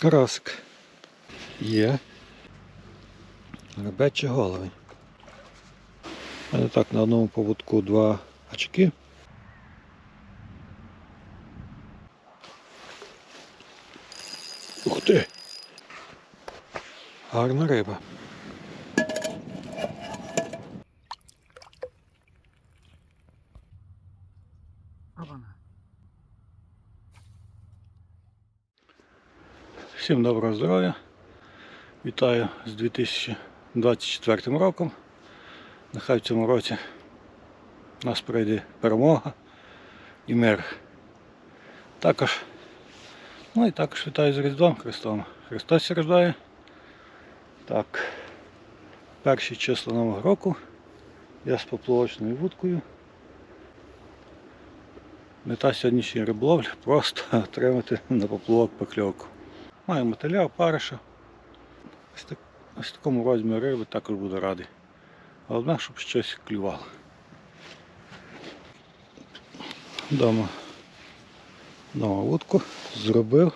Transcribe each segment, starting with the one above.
Карасик. Є. Ребечі голови. У мене так на одному поводку два очки. Ух ти! Гарна риба. Всім доброго здоров'я. Вітаю з 2024 роком. Нехай в цьому році нас прийде перемога і мир. Також, ну і також вітаю з Різдвом Христом. Христос рождає. Так, перші числа Нового року. Я з поплавочною вудкою. Мета сьогоднішньої риболовлі просто отримати на поплавок покльовку. Маю мотиля, опариша. Ось, так, ось такому розмірі риби також буду радий. Головне, щоб щось клювало. Дома, дома вудку зробив.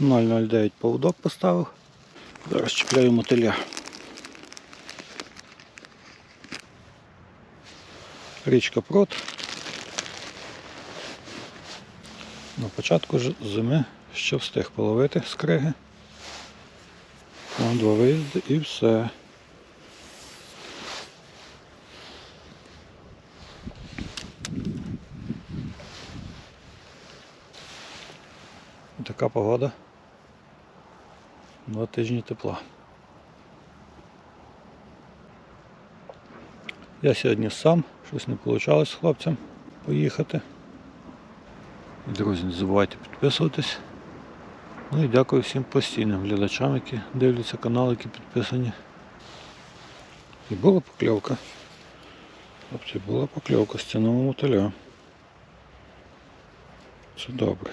0,09 поводок поставив. Зараз чіпляю мотиля. Річка Прот. На початку зими ще встиг половити з криги. Там два виїзди і все. Така погода. Два тижні тепла. Я сьогодні сам, щось не вийшло з хлопцем поїхати. Друзі, не забувайте підписуватись. Ну і дякую всім постійним глядачам, які дивляться канал, які підписані. І була покльовка. Хлопці, була покльовка з цінного мотиля. Це добре.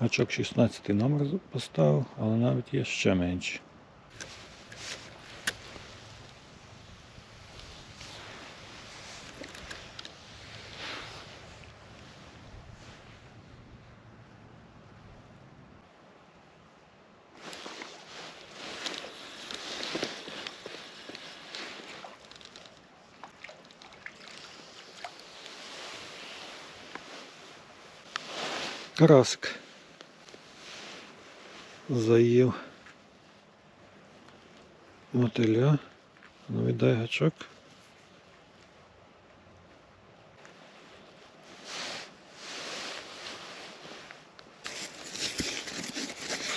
Гачок 16 номер поставив, але навіть є ще менші. Карасик. Заїв мотиля. Ну віддай гачок.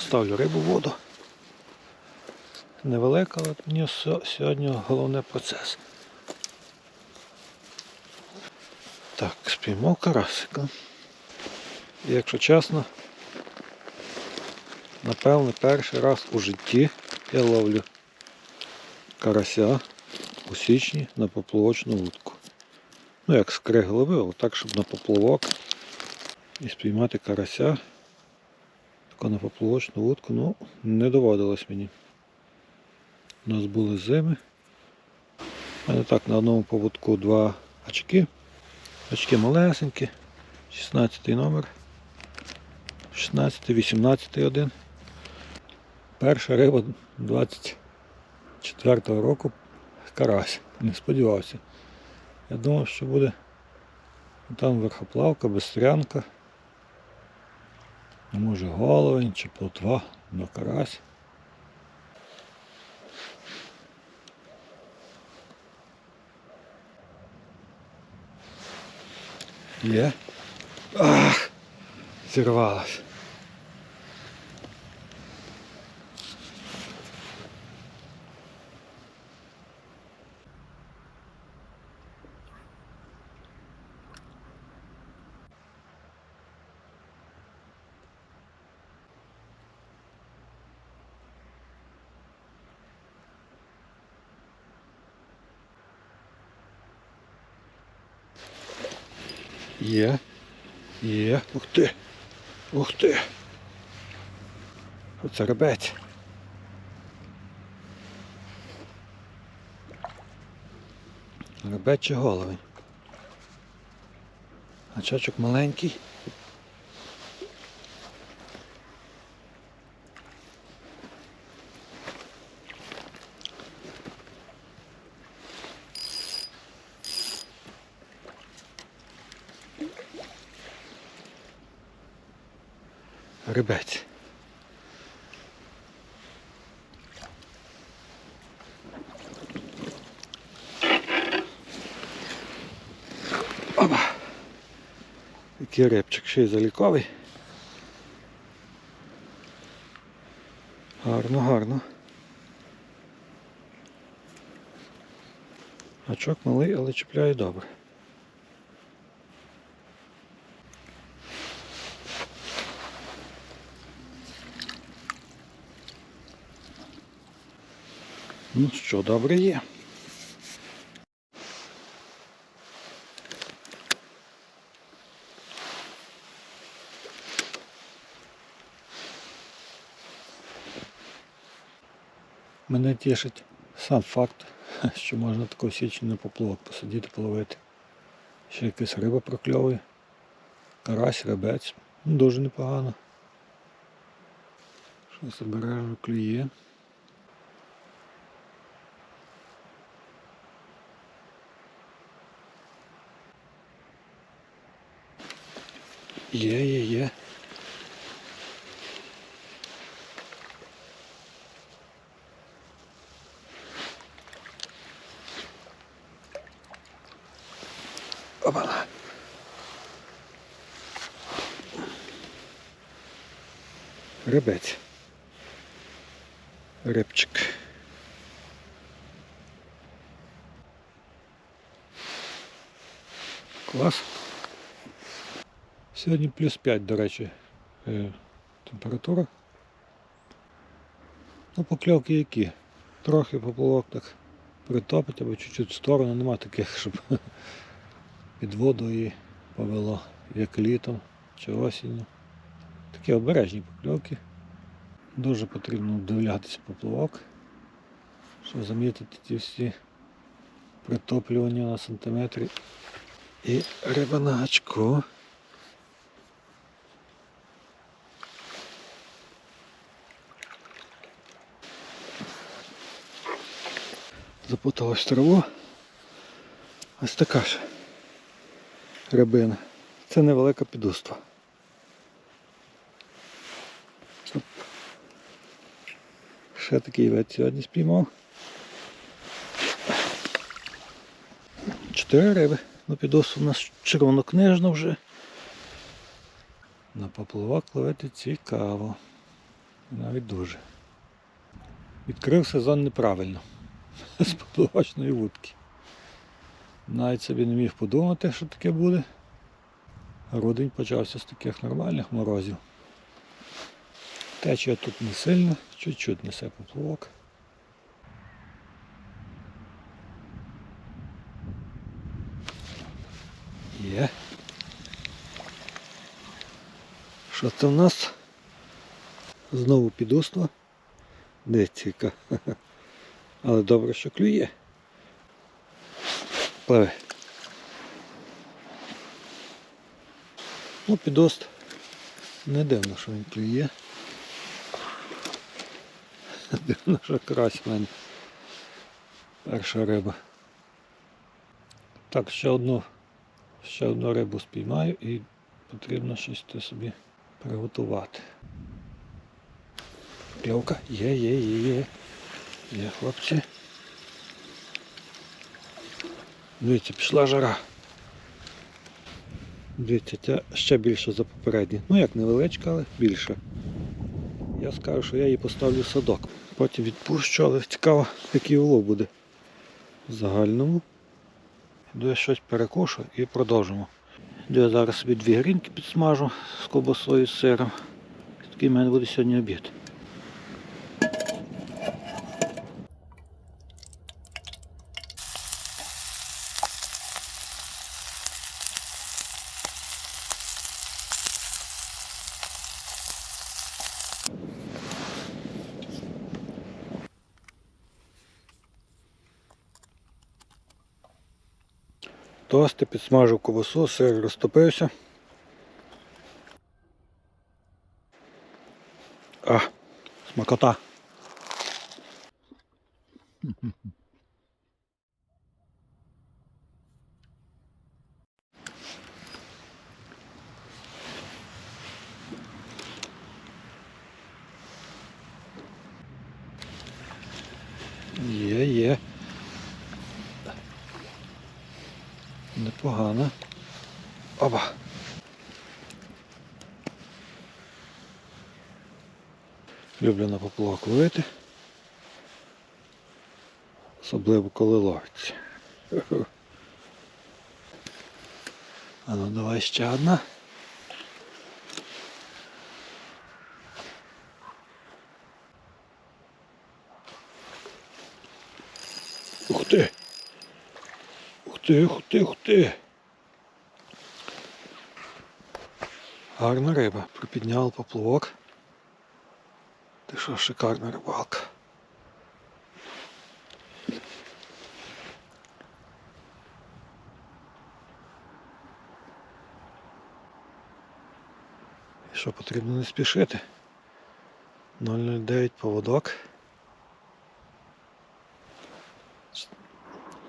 Ставлю рибу в воду. Невелика, але мені сьогодні головне процес. Так, спіймав карасика. І якщо чесно, напевно, перший раз у житті я ловлю карася у січні на поплавочну вудку. Ну, як з криги ловив, але так, щоб на поплавок і спіймати карася. Тако на поплавочну вудку, ну, не доводилось мені. У нас були зими. У мене так на одному поводку два очки. Очки малесенькі, 16 номер. 16, 18 один. Перша риба 24-го року карась. Не сподівався. Я думав, що буде там верхоплавка, безстрянка. Ну, може головень чи плотва, но карась. Є. Зірвалась. Є. Є. Ух ти. Ух ти. Оце ребець. Ребечі голови. чачок маленький. Рибець. Опа. Який рибчик, ще й заліковий. Гарно, гарно. Гачок малий, але чіпляє добре. Ну що, добре є. Мене тішить сам факт, що можна таку січі на поплавок посидіти, половити. Ще якась риба прокльовує. Карась, ребець. Ну, Дуже непогано. Щось обережно клює. Є, є, є. Рибець. Рибчик. Клас. Сьогодні плюс 5, до речі, е, температура. Ну, покльовки які. Трохи поплавок так притопить або чуть-чуть в сторону, нема таких, щоб під воду її повело, як літом чи осінню. Такі обережні покльовки. Дуже потрібно вдивлятися поплавок, щоб замітити ті всі притоплювання на сантиметрі. І риба на гачку. Запуталась траву. Ось така ж рибина. Це невелика підуства. Ще такий вид сьогодні спіймав. Чотири риби. Ну, підуства у нас червонокнижна вже. На поплавок ловити цікаво. Навіть дуже. Відкрив сезон неправильно. З поплавочної вудки. Навіть собі не міг подумати, що таке буде. Грудень почався з таких нормальних морозів. Течія тут не сильно, чуть-чуть несе поплавок. Є. Що це в нас? Знову підуство. Дивіться, Але добре, що клює. Пливе. Ну, підост. Не дивно, що він клює. Що карась в мене. Перша риба. Так, ще одну, ще одну рибу спіймаю і потрібно щось те собі приготувати. Кльовка є, є, є, є. Є, хлопці. Дивіться, пішла жара. Дивіться, ця ще більше за попередні. Ну як невеличка, але більше. Скажу, що я її поставлю в садок. Потім відпущу, але цікаво, який улов буде в загальному. Йду я щось перекошу і продовжимо. Йду я зараз собі дві грінки підсмажу з ковбасою з сиром. Такий в мене буде сьогодні обід. Тости, підсмажив ковбасу, сир розтопився. А, смакота. Люблю на поплавок ловити. Особливо коли ловиться. А ну давай ще одна. Ух ти! Ух ти, ух ти, ух ти! Гарна риба. Припідняв поплавок. Ти що, шикарна рибалка. І що потрібно не спішити? 009 поводок.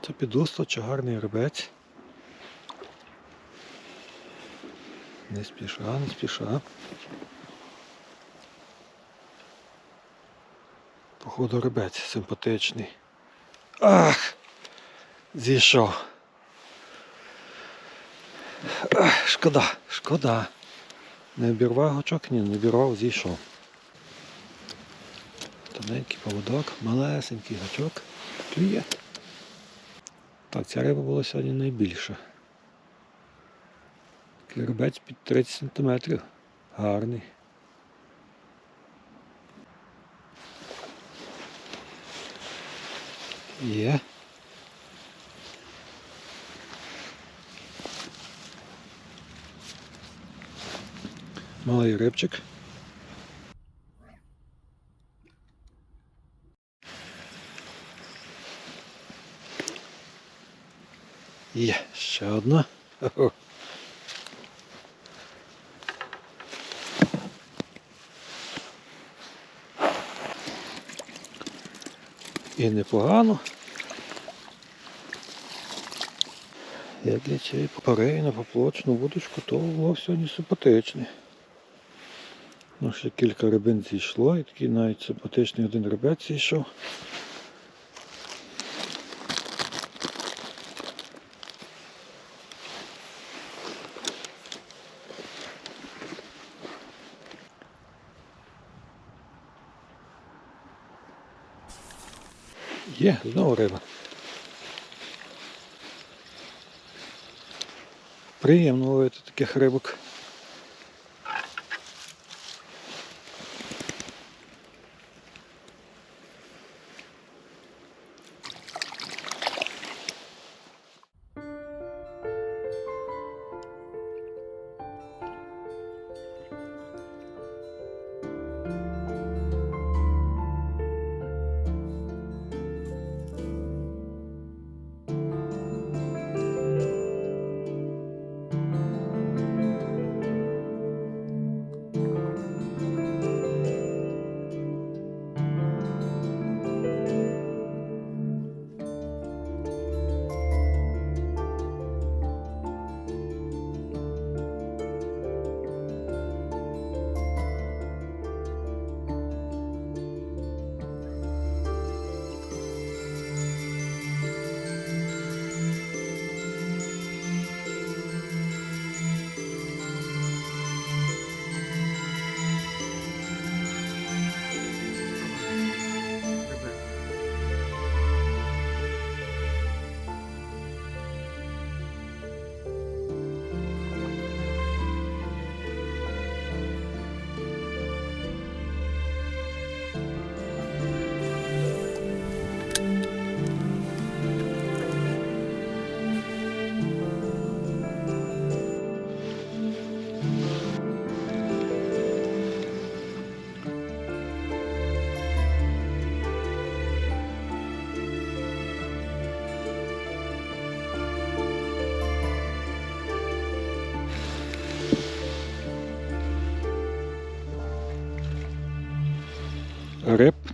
Це підусто чи гарний рибець. Не спіша, не спіша. Походу симпатичний. Ах! Зійшов. Ах, шкода, шкода. Не обірвав гачок, ні, не обірвав, зійшов. Тоненький поводок, малесенький гачок. Клює. Так, ця риба була сьогодні найбільша. Кірбець під 30 см. Гарний. Є. Малий рибчик. Є, ще одна. Хо-хо. І непогано. Як для цієї пари на поплочну вудочку, то лов сьогодні симпатичний. Ну, ще кілька рибин зійшло, і такий навіть симпатичний один рибець зійшов. Є, знову риба. Приємно ловити таких рибок.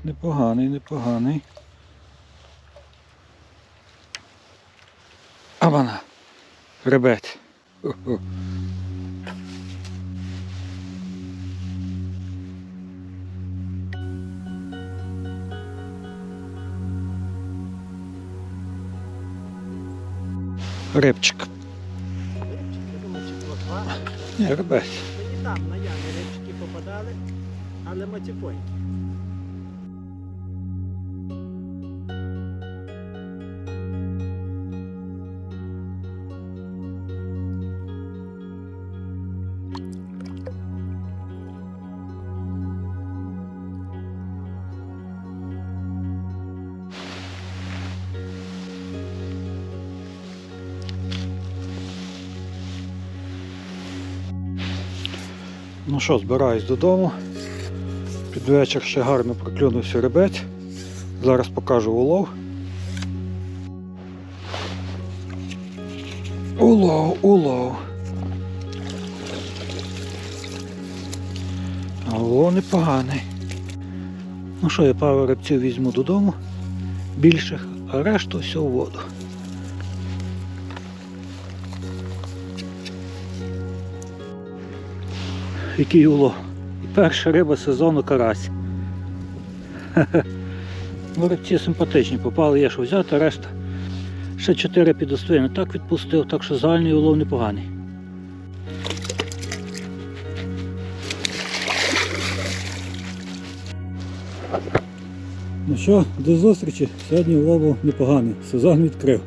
Непоганий, непоганий. Абана. Хо-хо. Рибчик. Ні, ребець. Мені там на ямі рибчики попадали, але матіпоньки. Ну що, збираюсь додому. Під вечір ще гарно проклюнувся ребець. Зараз покажу улов. Улов, улов. Улов непоганий. Ну що, я пару рибців візьму додому, більших, а решту все в воду. Який улов. І перша риба сезону карась. Хе-хе. Ну, рибці симпатичні, попали, є що взяти, решта. Ще 4 підостоїни так відпустив, так що загальний улов непоганий. Ну що, до зустрічі. Сьогодні улов непоганий. Сезон відкрив.